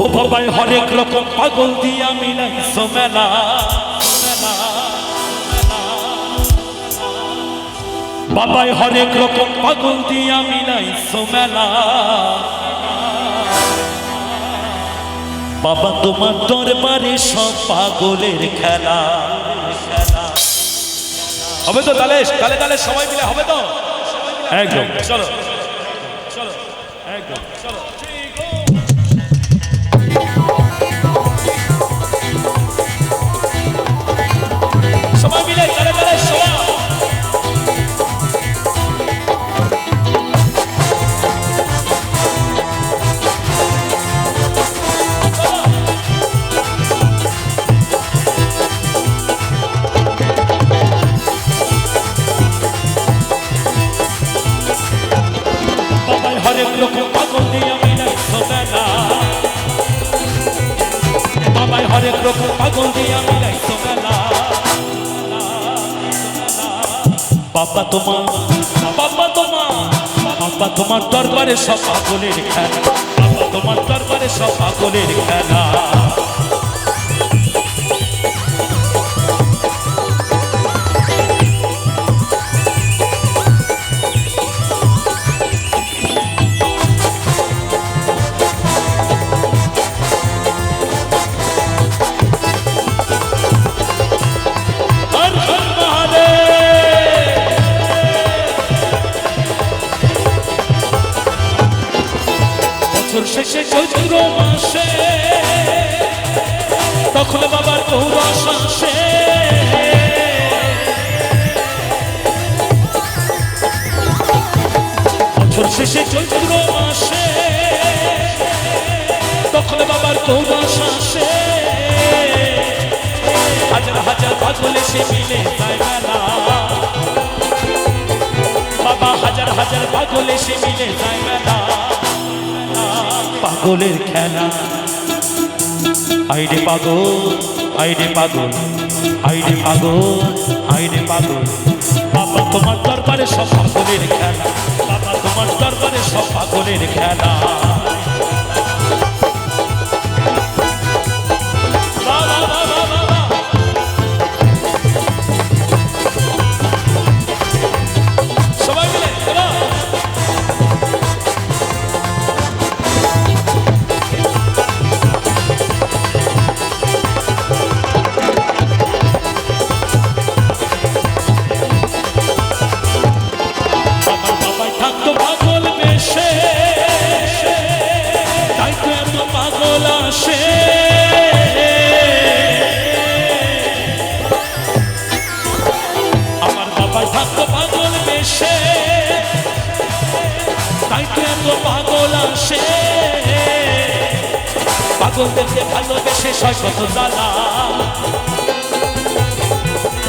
ও বাবাই হরেক রকম পাগল দিয়া মিলাইছো মেলা বাবাই হরেক রকম পাগল দিয়া মিলাইছো মেলা বাবা, তোমার দরবারে সব পাগলের খেলা হবে তো তাহলে তাহলে তাহলে সবাই মিলে, হবে তো? একদম। চলো। চলো। একদম। চলো। হরেক লোক পাগল দিয়া মিলাইছো মেলা বাবা তোমার বাবা তোমার বাবা তোমার দরবারে সব পাগলের খেলা। বাবা তোমার দরবারে সব পাগলের খেলা। বছর শেষে চৈত্র মাসে, তখন বাবার গৌর শাসে বছর শেষে চৈত্র মাসে, তখন বাবার গৌর শাসে হাজার হাজার পাগল এসে মিলে যায় মেলা। বাবা, হাজার হাজার পাগল এসে মিলে যায় মেলা। পাগলের খেলা। আইরে পাগল আইরে পাগল আইরে পাগল আইরে পাগল। বাবা, তোমার দরবারে সব পাগলের খেলা। বাবা, তোমার দরবারে সব পাগলের খেলা। পাগল বেশে তাই তো এত পাগল আসে। পাগলদেরকে ভালোবেসে ছয় কত জ্বালা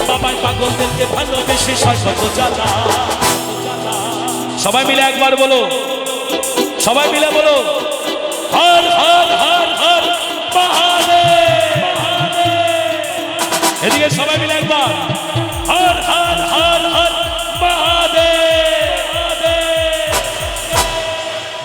বাবাই পাগলদেরকে ভালোবেসে ছয় কত জ্বালা সবাই মিলে একবার বলো। সবাই মিলে বলো। হর হর হর হর মহাদেব এদিকে সবাই মিলে একবার। হর হর হর হর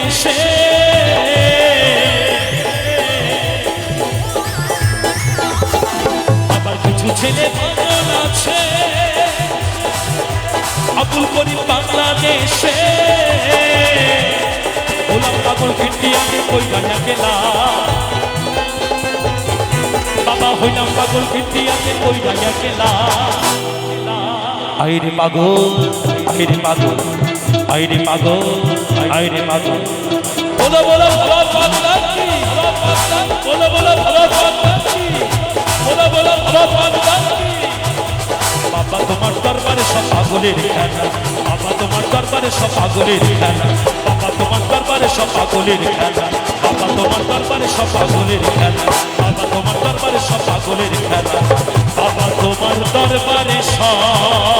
বাংলাদেশে আবার কিছু ছেলে পাগল আছে। আবুল করি বাংলাদেশে। গোলাম পাগল ইন্ডিয়াকে কই গানা গেলা বাবা, হইলাম পাগল ইন্ডিয়াকে কই গানা গেলা আইরে পাগল আইরে পাগল আইরে পাগল। আইরে পাগল বলো বলো বলো বলো বলো বলো বাবা, তোমার দরবারে সব পাগলের খেলা। বাবা, তোমার দরবারে সব পাগলের খেলা। বাবা, তোমার দরবারে সব পাগলের খেলা। বাবা, তোমার দরবারে সব পাগলের খেলা। বাবা, তোমার দরবারে সব পাগলের খেলা। বাবা, তোমার দরবারে সব